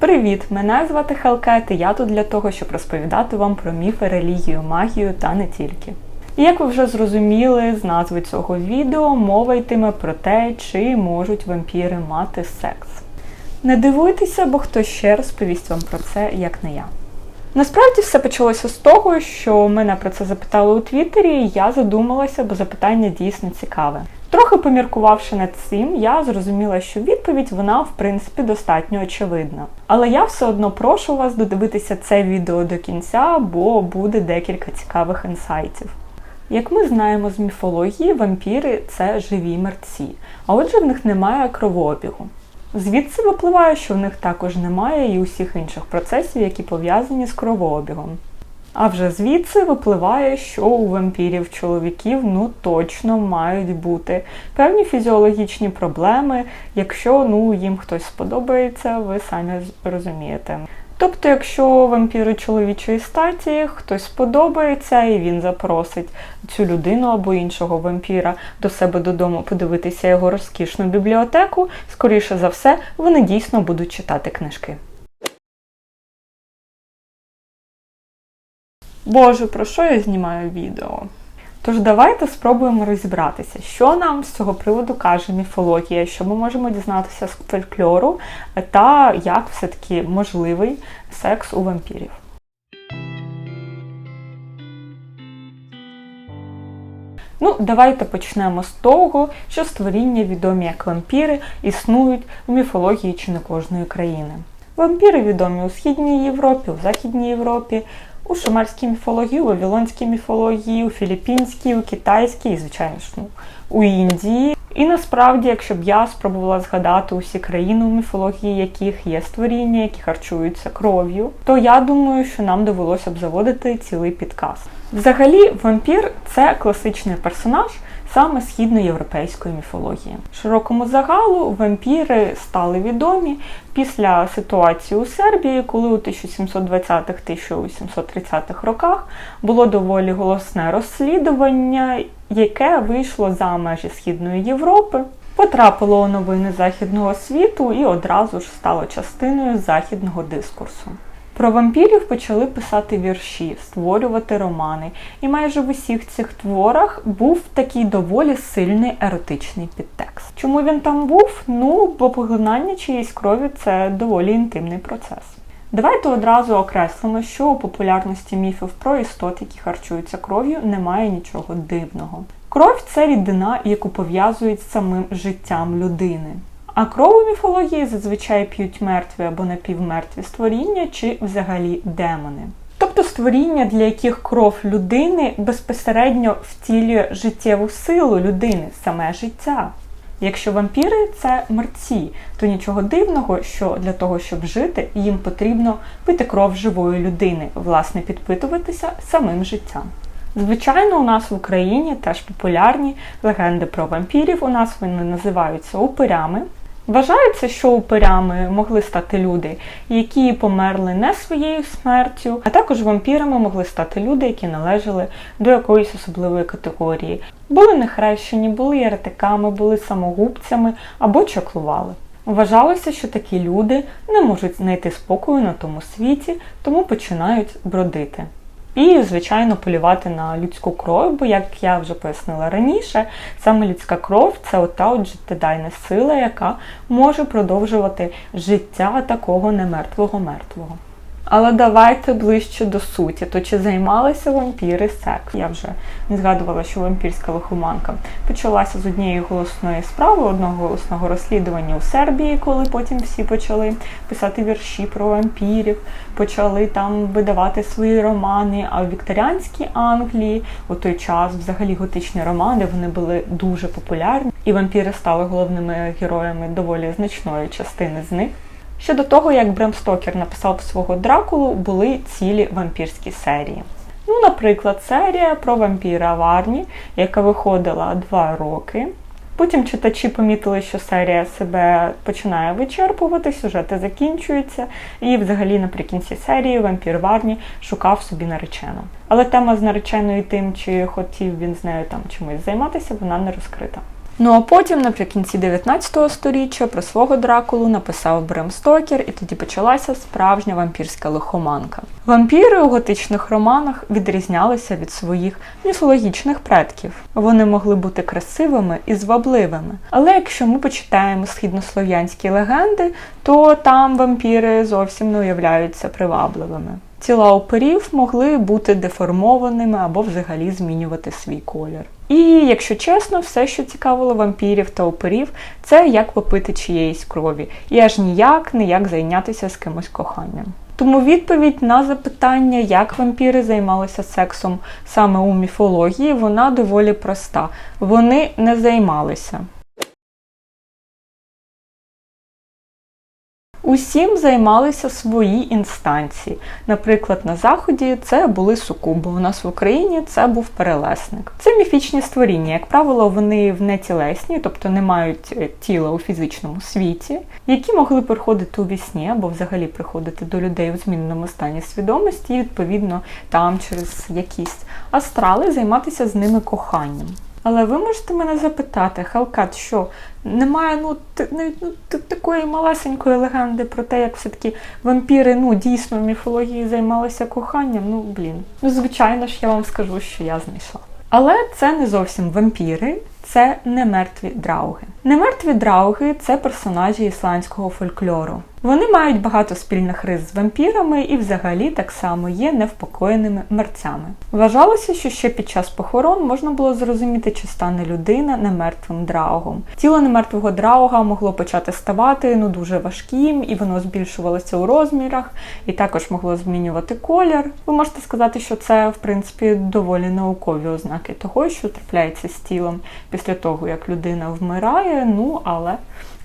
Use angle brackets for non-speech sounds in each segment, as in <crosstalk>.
Привіт! Мене звати Хелкет, і я тут для того, щоб розповідати вам про міфи, релігію, магію та не тільки. І як ви вже зрозуміли з назви цього відео, мова йтиме про те, чи можуть вампіри мати секс. Не дивуйтеся, бо хто ще розповість вам про це, як не я. Насправді все почалося з того, що мене про це запитали у Твіттері, і я задумалася, бо запитання дійсно цікаве. Трохи поміркувавши над цим, я зрозуміла, що відповідь вона в принципі достатньо очевидна. Але я все одно прошу вас додивитися це відео до кінця, бо буде декілька цікавих інсайтів. Як ми знаємо з міфології, вампіри це живі мерці, а отже в них немає кровообігу. Звідси випливає, що в них також немає і усіх інших процесів, які пов'язані з кровообігом. А вже звідси випливає, що у вампірів-чоловіків ну точно мають бути певні фізіологічні проблеми, якщо ну їм хтось сподобається, ви самі розумієте. Тобто, якщо вампіру чоловічої статі хтось сподобається і він запросить цю людину або іншого вампіра до себе додому подивитися його розкішну бібліотеку, скоріше за все, вони дійсно будуть читати книжки. Боже, про що я знімаю відео? Тож давайте спробуємо розібратися, що нам з цього приводу каже міфологія, що ми можемо дізнатися з фольклору, та як все-таки можливий секс у вампірів. Ну, давайте почнемо з того, що створіння, відомі як вампіри, існують у міфології чи не кожної країни. Вампіри відомі у Східній Європі, у Західній Європі, у шумерській міфології, у вавілонській міфології, у філіппінській, у китайській і, звичайно ж, ну, у Індії. І насправді, якщо б я спробувала згадати усі країни, у міфології яких є створіння, які харчуються кров'ю, то я думаю, що нам довелося б заводити цілий підказ. Взагалі, вампір це класичний персонаж саме східноєвропейської міфології. Широкому загалу вампіри стали відомі після ситуації у Сербії, коли у 1720-1830-х роках було доволі голосне розслідування, яке вийшло за межі Східної Європи. Потрапило у новини західного світу і одразу ж стало частиною західного дискурсу. Про вампірів почали писати вірші, створювати романи, і майже в усіх цих творах був такий доволі сильний еротичний підтекст. Чому він там був? Ну, бо поглинання чиєїсь крові це доволі інтимний процес. Давайте одразу окреслимо, що у популярності міфів про істот, які харчуються кров'ю, немає нічого дивного. Кров це рідина, яку пов'язують з самим життям людини. А кров у міфології зазвичай п'ють мертві або напівмертві створіння чи взагалі демони. Тобто створіння, для яких кров людини безпосередньо втілює життєву силу людини, саме життя. Якщо вампіри це мерці, то нічого дивного, що для того, щоб жити, їм потрібно пити кров живої людини, власне, підпитуватися самим життям. Звичайно, у нас в Україні теж популярні легенди про вампірів. У нас вони називаються упирями. Вважається, що упирями могли стати люди, які померли не своєю смертю, а також вампірами могли стати люди, які належали до якоїсь особливої категорії. Були нехрещені, були єретиками, були самогубцями або чаклували. Вважалося, що такі люди не можуть знайти спокою на тому світі, тому починають бродити. І, звичайно, полювати на людську кров, бо, як я вже пояснила раніше, саме людська кров це ота от життєдайна сила, яка може продовжувати життя такого немертвого мертвого. Але давайте ближче до суті. То чи займалися вампіри секс? Я вже не згадувала, що вампірська лихоманка почалася з однієї голосної справи, одного голосного розслідування у Сербії, коли потім всі почали писати вірші про вампірів, почали там видавати свої романи. А в вікторіанській Англії у той час взагалі готичні романи вони були дуже популярні, і вампіри стали головними героями доволі значної частини з них. Щодо того, як Брем Стокер написав свого Дракулу, були цілі вампірські серії. Ну, наприклад, серія про вампіра Варні, яка виходила два роки. Потім читачі помітили, що серія себе починає вичерпувати, сюжети закінчуються, і взагалі наприкінці серії вампір Варні шукав собі наречену. Але тема з нареченою тим, чи хотів він з нею там чимось займатися, вона не розкрита. Ну а потім, наприкінці 19 століття, про свого Дракулу написав Брем Стокер, і тоді почалася справжня вампірська лихоманка. Вампіри у готичних романах відрізнялися від своїх міфологічних предків. Вони могли бути красивими і звабливими. Але якщо ми почитаємо східнослов'янські легенди, то там вампіри зовсім не уявляються привабливими. Тіла оперів могли бути деформованими або взагалі змінювати свій колір. І якщо чесно, все, що цікавило вампірів та оперів, це як попити чиєїсь крові, і аж ніяк не як зайнятися з кимось коханням. Тому відповідь на запитання, як вампіри займалися сексом саме у міфології, вона доволі проста. Вони не займалися. Усім займалися свої інстанції. Наприклад, на заході це були сукуби. У нас в Україні це був перелесник. Це міфічні створіння. Як правило, вони внетілесні, тобто не мають е, тіла у фізичному світі, які могли приходити у вісні або взагалі приходити до людей у зміненому стані свідомості, і відповідно там через якісь астрали займатися з ними коханням. Але ви можете мене запитати, Хелкат, що немає ну, ну, такої малесенької легенди про те, як все-таки вампіри ну, дійсно в міфології займалися коханням. Ну, блін. Ну, звичайно ж, я вам скажу, що я знайшла. Але це не зовсім вампіри, це не мертві драуги. Немертві драуги це персонажі ісландського фольклору. Вони мають багато спільних рис з вампірами і взагалі так само є невпокоєними мерцями. Вважалося, що ще під час похорон можна було зрозуміти, чи стане людина немертвим драугом. Тіло немертвого драуга могло почати ставати ну дуже важким, і воно збільшувалося у розмірах, і також могло змінювати колір. Ви можете сказати, що це в принципі доволі наукові ознаки того, що трапляється з тілом після того, як людина вмирає. Ну але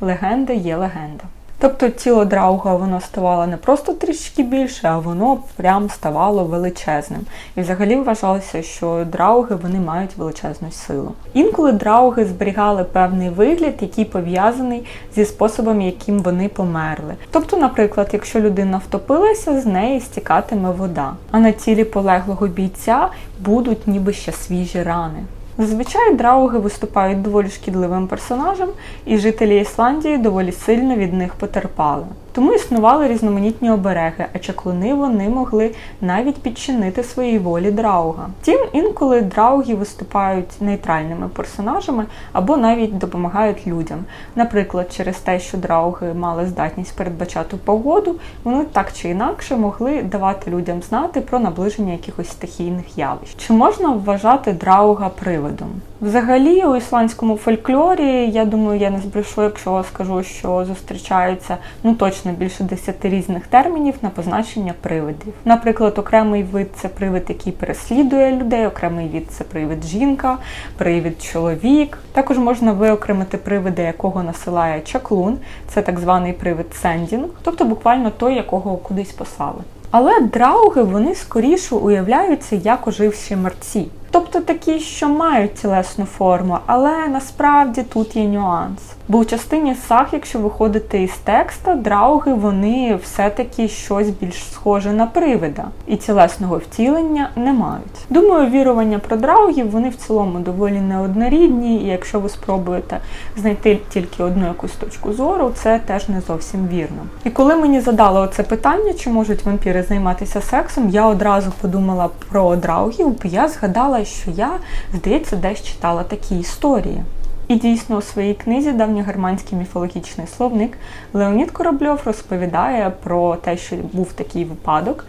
легенда є легенда. Тобто тіло драуга воно ставало не просто трішки більше, а воно прям ставало величезним. І взагалі вважалося, що драуги вони мають величезну силу. Інколи драуги зберігали певний вигляд, який пов'язаний зі способом, яким вони померли. Тобто, наприклад, якщо людина втопилася, з неї стікатиме вода, а на тілі полеглого бійця будуть ніби ще свіжі рани. Зазвичай драуги виступають доволі шкідливим персонажем, і жителі Ісландії доволі сильно від них потерпали. Тому існували різноманітні обереги, а чаклуни вони могли навіть підчинити своїй волі драуга. Втім, інколи драуги виступають нейтральними персонажами або навіть допомагають людям. Наприклад, через те, що драуги мали здатність передбачати погоду, вони так чи інакше могли давати людям знати про наближення якихось стихійних явищ. Чи можна вважати драуга привидом? Взагалі, у ісландському фольклорі, я думаю, я не збрешу, якщо скажу, що зустрічаються ну точно більше десяти різних термінів на позначення привидів. Наприклад, окремий вид це привид, який переслідує людей, окремий вид це привид жінка, привид чоловік. Також можна виокремити привида, якого насилає чаклун, це так званий привид сендінг, тобто буквально той, якого кудись послали. Але драуги вони скоріше уявляються як оживші мерці. Тобто такі, що мають тілесну форму, але насправді тут є нюанс. Бо у частині саг, якщо виходити із текста, драуги вони все-таки щось більш схоже на привида і тілесного втілення не мають. Думаю, вірування про драугів вони в цілому доволі неоднорідні, і якщо ви спробуєте знайти тільки одну якусь точку зору, це теж не зовсім вірно. І коли мені задали оце питання, чи можуть вампіри займатися сексом, я одразу подумала про драугів, бо я згадала, що я, здається, десь читала такі історії. І дійсно у своїй книзі Давньогерманський міфологічний словник Леонід Корабльов розповідає про те, що був такий випадок.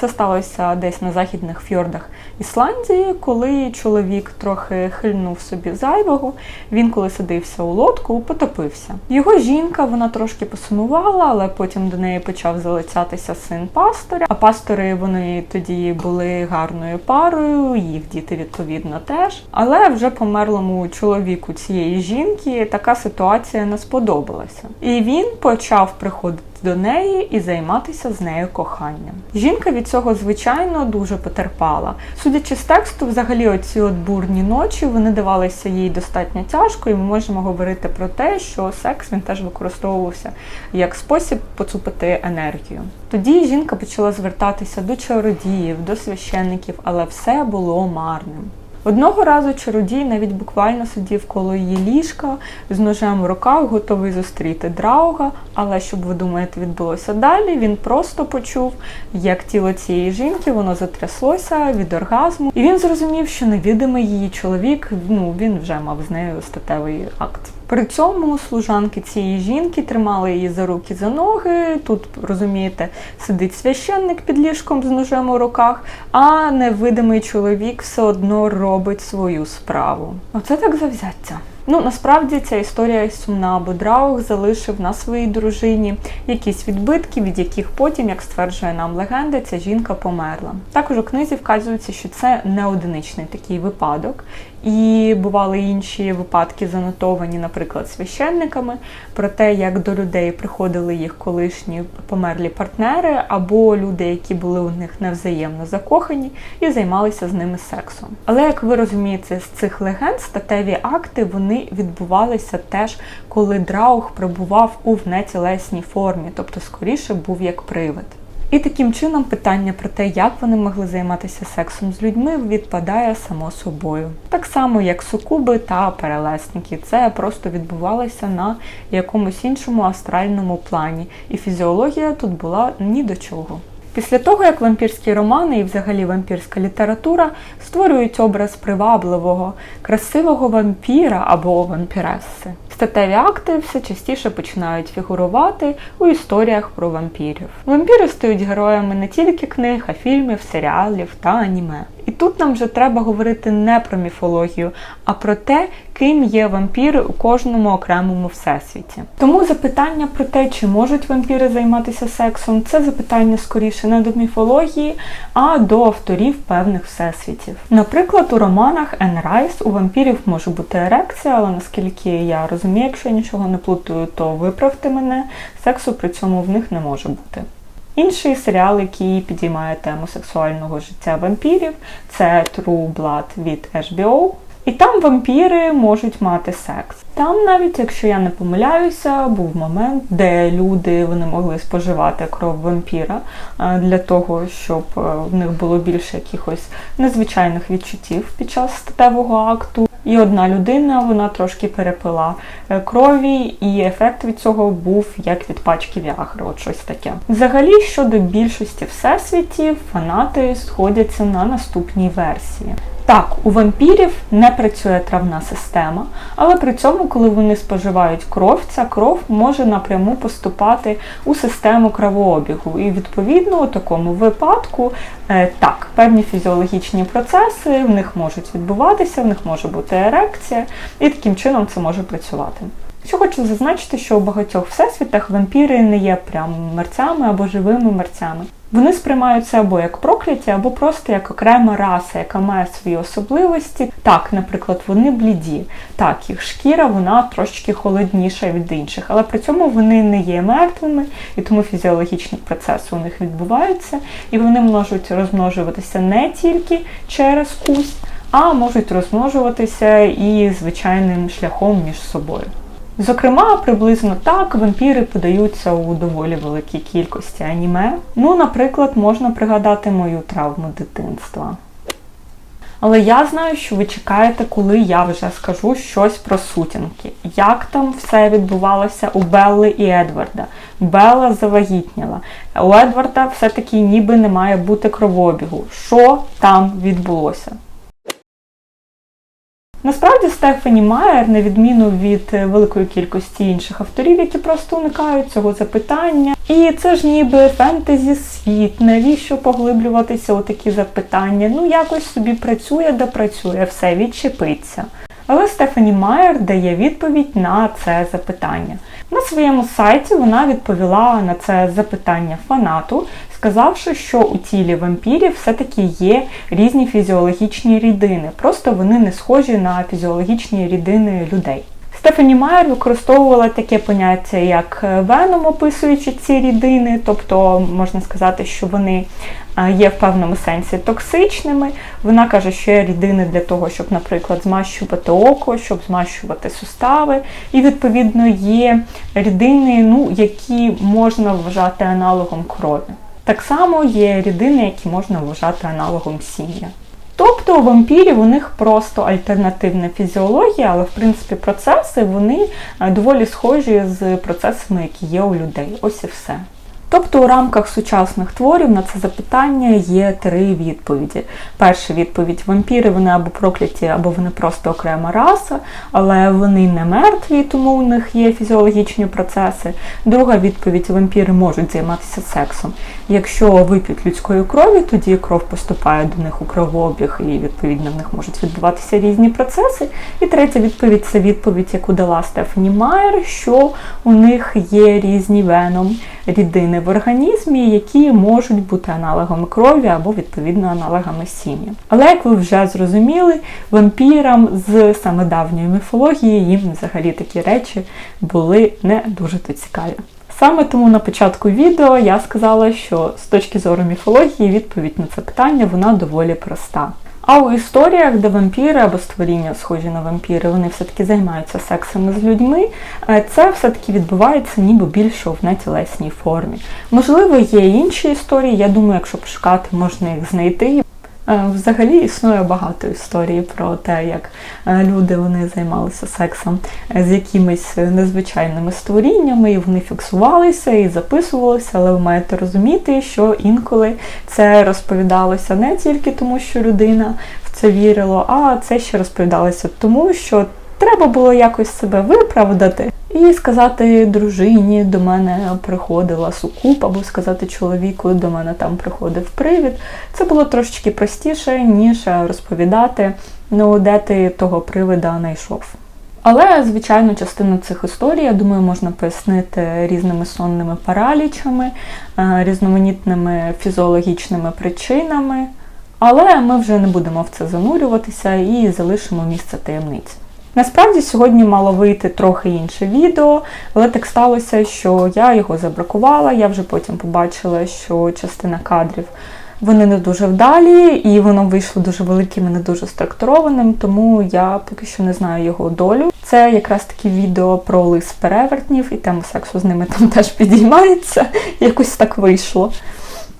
Це сталося десь на західних фьордах Ісландії, коли чоловік трохи хильнув собі зайвого. Він, коли садився у лодку, потопився. Його жінка вона трошки посумувала, але потім до неї почав залицятися син пастора. А пастори вони тоді були гарною парою, їх діти відповідно теж. Але вже померлому чоловіку цієї жінки така ситуація не сподобалася. І він почав приходити до неї і займатися з нею коханням. Жінка від цього, звичайно, дуже потерпала. Судячи з тексту, взагалі оці от бурні ночі вони давалися їй достатньо тяжко, і ми можемо говорити про те, що секс він теж використовувався як спосіб поцупити енергію. Тоді жінка почала звертатися до чародіїв, до священників, але все було марним. Одного разу чародій навіть буквально сидів коло її ліжка з ножем в руках, готовий зустріти Драуга. Але щоб ви думаєте, відбулося далі, він просто почув, як тіло цієї жінки воно затряслося від оргазму, і він зрозумів, що невідомий її чоловік, ну він вже мав з нею статевий акт. При цьому служанки цієї жінки тримали її за руки за ноги. Тут розумієте, сидить священник під ліжком з ножем у руках, а невидимий чоловік все одно робить свою справу. Оце так завзяття. Ну насправді ця історія сумна, бо Драуг залишив на своїй дружині якісь відбитки, від яких потім, як стверджує нам легенда, ця жінка померла. Також у книзі вказується, що це не одиничний такий випадок, і бували інші випадки занотовані, наприклад, священниками, про те, як до людей приходили їх колишні померлі партнери, або люди, які були у них невзаємно закохані, і займалися з ними сексом. Але як ви розумієте, з цих легенд статеві акти вони відбувалися теж, коли Драух перебував у внетілесній формі, тобто скоріше був як привид. І таким чином питання про те, як вони могли займатися сексом з людьми, відпадає само собою. Так само, як сукуби та перелесники. Це просто відбувалося на якомусь іншому астральному плані, і фізіологія тут була ні до чого. Після того, як вампірські романи і взагалі вампірська література створюють образ привабливого, красивого вампіра або вампіреси, статеві акти все частіше починають фігурувати у історіях про вампірів. Вампіри стають героями не тільки книг, а фільмів, серіалів та аніме. І тут нам вже треба говорити не про міфологію, а про те, ким є вампіри у кожному окремому всесвіті. Тому запитання про те, чи можуть вампіри займатися сексом, це запитання скоріше не до міфології, а до авторів певних всесвітів. Наприклад, у романах Енн Райс у вампірів може бути ерекція, але наскільки я розумію, якщо я нічого не плутаю, то виправте мене, сексу при цьому в них не може бути. Інший серіал, який підіймає тему сексуального життя вампірів, це True Blood від HBO. І там вампіри можуть мати секс. Там, навіть якщо я не помиляюся, був момент, де люди вони могли споживати кров вампіра для того, щоб в них було більше якихось незвичайних відчуттів під час статевого акту. І одна людина вона трошки перепила е, крові, і ефект від цього був як від пачки Віагри, от щось таке. Взагалі, щодо більшості всесвітів, фанати сходяться на наступній версії. Так, у вампірів не працює травна система, але при цьому, коли вони споживають кров, ця кров може напряму поступати у систему кровообігу. І відповідно у такому випадку е, так, певні фізіологічні процеси в них можуть відбуватися, в них може бути ерекція, і таким чином це може працювати. Що хочу зазначити, що у багатьох всесвітах вампіри не є прям мерцями або живими мерцями. Вони сприймаються або як прокляті, або просто як окрема раса, яка має свої особливості. Так, наприклад, вони бліді. Так, їх шкіра вона трошечки холодніша від інших, але при цьому вони не є мертвими, і тому фізіологічні процеси у них відбуваються, і вони можуть розмножуватися не тільки через кусь, а можуть розмножуватися і звичайним шляхом між собою. Зокрема, приблизно так вампіри подаються у доволі великій кількості аніме. Ну, наприклад, можна пригадати мою травму дитинства. Але я знаю, що ви чекаєте, коли я вже скажу щось про сутінки. Як там все відбувалося у Белли і Едварда? Белла завагітніла. У Едварда все-таки ніби не має бути кровообігу. Що там відбулося? Насправді Стефані Майер, на відміну від е, великої кількості інших авторів, які просто уникають цього запитання. І це ж ніби фентезі світ, навіщо поглиблюватися у такі запитання? Ну, якось собі працює, де працює, все відчепиться. Але Стефані Майер дає відповідь на це запитання. На своєму сайті вона відповіла на це запитання фанату, сказавши, що у тілі вампірів все-таки є різні фізіологічні рідини, просто вони не схожі на фізіологічні рідини людей. Стефані Майер використовувала таке поняття, як веном, описуючи ці рідини, тобто можна сказати, що вони є в певному сенсі токсичними. Вона каже, що є рідини для того, щоб, наприклад, змащувати око, щоб змащувати сустави. І, відповідно, є рідини, ну, які можна вважати аналогом крові. Так само є рідини, які можна вважати аналогом сім'я. Тобто у вампірів у них просто альтернативна фізіологія, але в принципі процеси вони е, доволі схожі з процесами, які є у людей. Ось і все. Тобто у рамках сучасних творів на це запитання є три відповіді. Перша відповідь вампіри вони або прокляті, або вони просто окрема раса, але вони не мертві, тому у них є фізіологічні процеси. Друга відповідь вампіри можуть займатися сексом. Якщо вип'ють людської крові, тоді кров поступає до них у кровообіг, і відповідно в них можуть відбуватися різні процеси. І третя відповідь це відповідь, яку дала Стефані Майер, що у них є різні веном рідини в організмі, які можуть бути аналогами крові або відповідно аналогами сім'ї. Але як ви вже зрозуміли, вампірам з саме давньої міфології їм взагалі такі речі були не дуже то цікаві. Саме тому на початку відео я сказала, що з точки зору міфології відповідь на це питання вона доволі проста. А у історіях, де вампіри або створіння, схожі на вампіри, вони все-таки займаються сексами з людьми, е, це все-таки відбувається ніби більше в нетілесній формі. Можливо, є інші історії, я думаю, якщо пошукати, можна їх знайти. Е, Взагалі існує багато історій про те, як е, люди вони займалися сексом з якимись незвичайними створіннями, і вони фіксувалися і записувалися, але ви маєте розуміти, що інколи це розповідалося не тільки тому, що людина в це вірила, а це ще розповідалося тому, що треба було якось себе виправдати. І сказати дружині, до мене приходила сукуп, або сказати чоловіку, до мене там приходив привід. Це було трошечки простіше, ніж розповідати, ну де ти того привида знайшов. Але, звичайно, частину цих історій, я думаю, можна пояснити різними сонними паралічами, е, різноманітними фізіологічними причинами. Але ми вже не будемо в це занурюватися і залишимо місце таємниці. Насправді сьогодні мало вийти трохи інше відео, але так сталося, що я його забракувала. Я вже потім побачила, що частина кадрів вони не дуже вдалі, і воно вийшло дуже великим і не дуже структурованим, тому я поки що не знаю його долю. Це якраз таки відео про лис перевертнів, і тема сексу з ними там теж підіймається. <laughs> Якось так вийшло.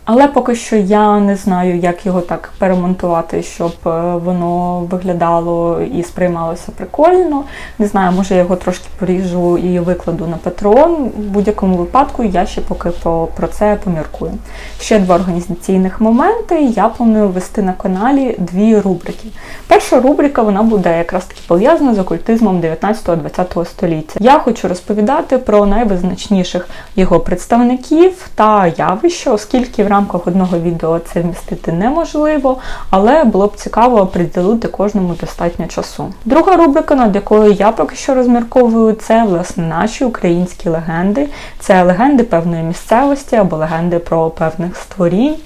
Але поки що я не знаю, як його так перемонтувати, щоб е, воно виглядало і сприймалося прикольно. Не знаю, може я його трошки поріжу і викладу на Patreon. В будь-якому випадку я ще поки про, це поміркую. Ще два організаційних моменти. Я планую ввести на каналі дві рубрики. Перша рубрика вона буде якраз таки пов'язана з окультизмом 19-20 століття. Я хочу розповідати про найвизначніших його представників та явища, оскільки в рамках одного відео це вмістити неможливо, але було б цікаво приділити кожному достатньо часу. Друга рубрика, над якою я поки що розмірковую, це власне наші українські легенди. Це легенди певної місцевості або легенди про певних створінь.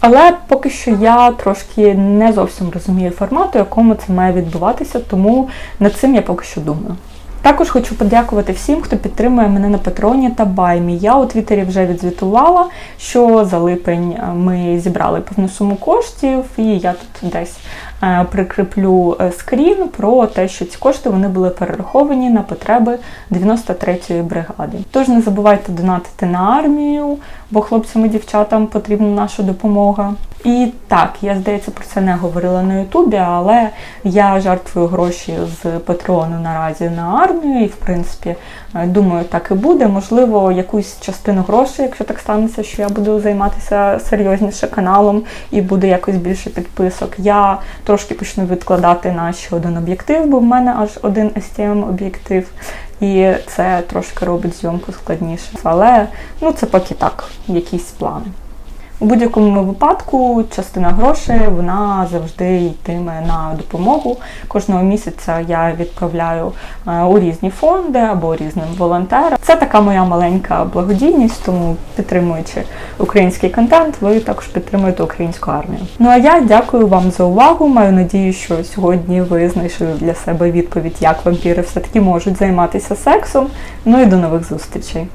Але поки що я трошки не зовсім розумію формату, якому це має відбуватися, тому над цим я поки що думаю. Також хочу подякувати всім, хто підтримує мене на патроні та Баймі. Я у Твіттері вже відзвітувала, що за липень е, ми зібрали певну суму коштів, і я тут десь прикріплю е, скрін про те, що ці кошти вони були перераховані на потреби 93-ї бригади. Тож не забувайте донатити на армію, бо хлопцям і дівчатам потрібна наша допомога. І так, я здається про це не говорила на Ютубі, але я жертвую гроші з Патреону наразі на армію, і в принципі думаю, так і буде. Можливо, якусь частину грошей, якщо так станеться, що я буду займатися серйозніше каналом і буде якось більше підписок. Я трошки почну відкладати на ще один об'єктив, бо в мене аж один STM об'єктив. І це трошки робить зйомку складніше. Але ну це поки так, якісь плани. У будь-якому випадку частина грошей вона завжди йтиме на допомогу. Кожного місяця я відправляю е, у різні фонди або різним волонтерам. Це така моя маленька благодійність, тому підтримуючи український контент, ви також підтримуєте українську армію. Ну а я дякую вам за увагу. Маю надію, що сьогодні ви знайшли для себе відповідь, як вампіри все таки можуть займатися сексом. Ну і до нових зустрічей.